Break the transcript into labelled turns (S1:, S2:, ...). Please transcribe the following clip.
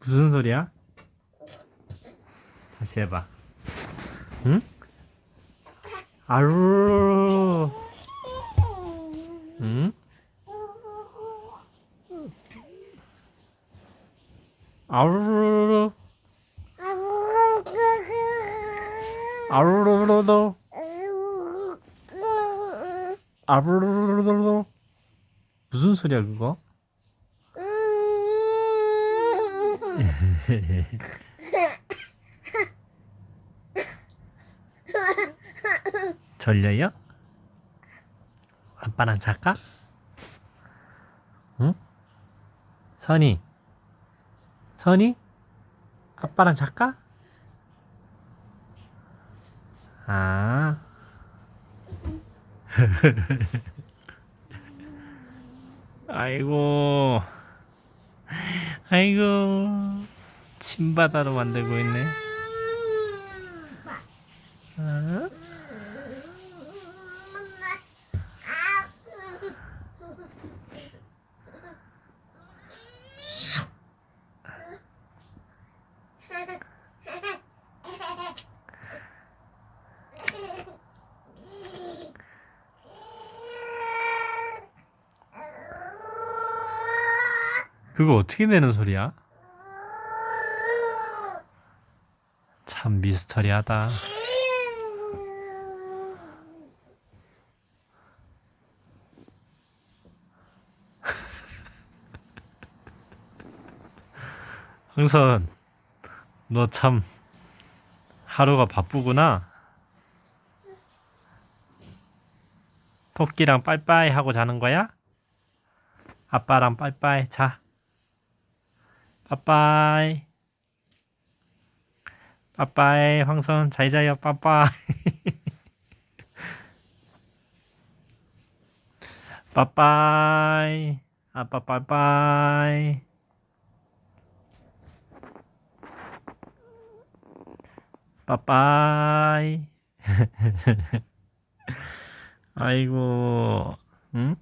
S1: 무슨 소리야? 다시 해봐. 응? 아루. 응? 아루루루. 아루루루루. 아루루루루. 무슨 소리야 그거? 졸려요? 아빠랑 잘까? 응? 선이 선이? 아빠랑 잘까? 아 아이고 아이고 침바다로 만들고 있네 어? 그거 어떻게 내는 소리야? 참 미스터리하다. 흥선, 너 참 하루가 바쁘구나. 토끼랑 빠이빠이 하고 자는 거야? 아빠랑 빠이빠이 자. 빠빠이. 빠빠이 황선 잘 자요 빠빠이. 빠빠이. 아빠 빠빠이. 빠빠이. 아이고. 응?